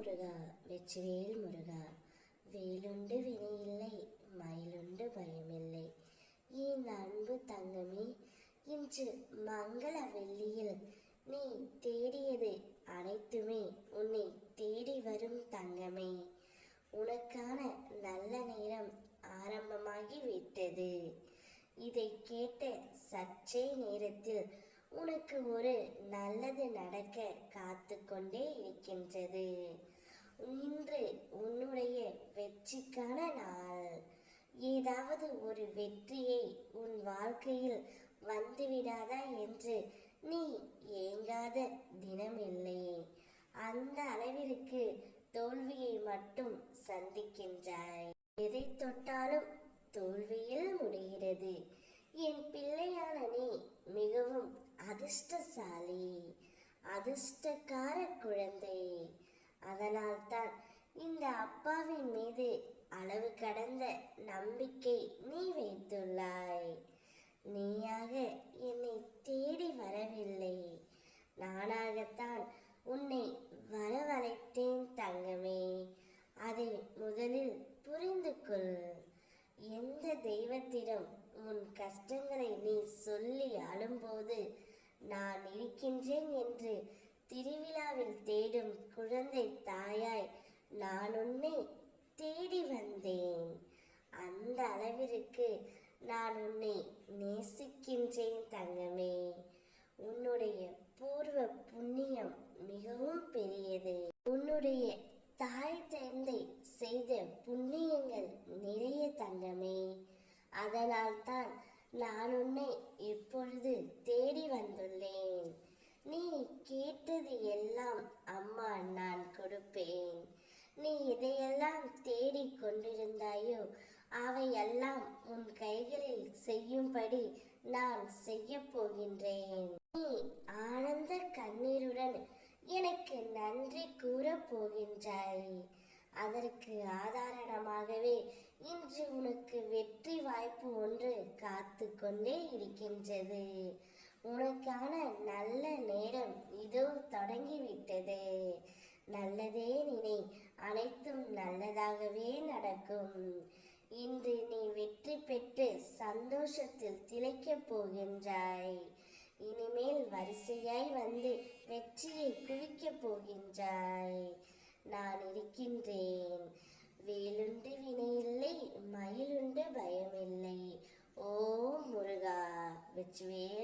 முருகா வெற்றிவேல் முருகா வேலுண்டு வினையில்லை மயிலுண்டு பயமில்லை. என் அன்பு தங்கமே இன்று மங்கள வெள்ளியில் நீ தேடியது அனைத்துமே உன்னை தேடி வரும் தங்கமே. உனக்கான நல்ல நேரம் ஆரம்பமாகி விட்டது இதை கேட்ட சற்றே நேரத்தில் உனக்கு ஒரு நல்லது நடக்க காத்து கொண்டே இருக்கின்றது. இன்று உன்னுடைய வெற்றிக்கான நாள். ஏதாவது ஒரு வெற்றியை உன் வாழ்க்கையில் வந்துவிடாதா என்று நீ ஏங்காத தினமில்லை அந்த அளவிற்கு தோல்வியை மட்டும் சந்திக்கின்றாய். எதை தொட்டாலும் தோல்வியில் முடிகிறது என் பிள்ளையான நீ மிகவும் அதிர்ஷ்டசாலி அதிர்ஷ்டக்கார குழந்தை அதனால்தான் இந்த அப்பாவின் மீது அளவு கடந்த நம்பிக்கை நீ வைத்துள்ளாய். நீயாக என்னை தேடி வரவில்லை. நானாகத்தான் உன்னை வரவழைத்தேன் தங்கமே. அதை முதலில் புரிந்து கொள் எந்த தெய்வத்திடம் உன் கஷ்டங்களை நீ சொல்லி அழும்போது நான் இருக்கின்றேன் என்று திருவிழாவில் தேடும் குழந்தை தாயாய் நான் உன்னை தேடி வந்தேன். அந்த அளவிற்கு நான் உன்னை நேசிக்கின்றேன் தங்கமே. உன்னுடைய பூர்வ புண்ணியம் மிகவும் பெரியது. உன்னுடைய தாய் தந்தை செய்த புண்ணியங்கள் நிறைய தங்கமே. அதனால்தான் நான் உன்னை இப்பொழுது தேடி வந்துள்ளேன். நீ கேட்டது எல்லாம் அம்மா நான் கொடுப்பேன். நீ இதையெல்லாம் தேடி கொண்டிருந்தாயோ அவையெல்லாம் உன் கைகளில் செய்யும்படி நான் செய்ய போகின்றேன். நீ ஆனந்த கண்ணீருடன் எனக்கு நன்றி கூறப் போகின்றாய். அதற்கு ஆதாரணமாகவே இன்று உனக்கு வெற்றி வாய்ப்பு ஒன்று காத்து கொண்டே இருக்கின்றது. உனக்கான நல்ல நேரம் இதோ தொடங்கிவிட்டது. நல்லதே நினை அனைத்தும் நல்லதாகவே நடக்கும். இன்று நீ வெற்றி பெற்று சந்தோஷத்தில் திளைக்கப் போகின்றாய். இனிமேல் வரிசையாய் வந்து வெற்றியை குவிக்கப் போகின்றாய். நான் இருக்கின்றேன். வேலுண்டு வினையில்லை மயிலுண்டு பயமில்லை. ஓ முருகா வெற்றிவேல்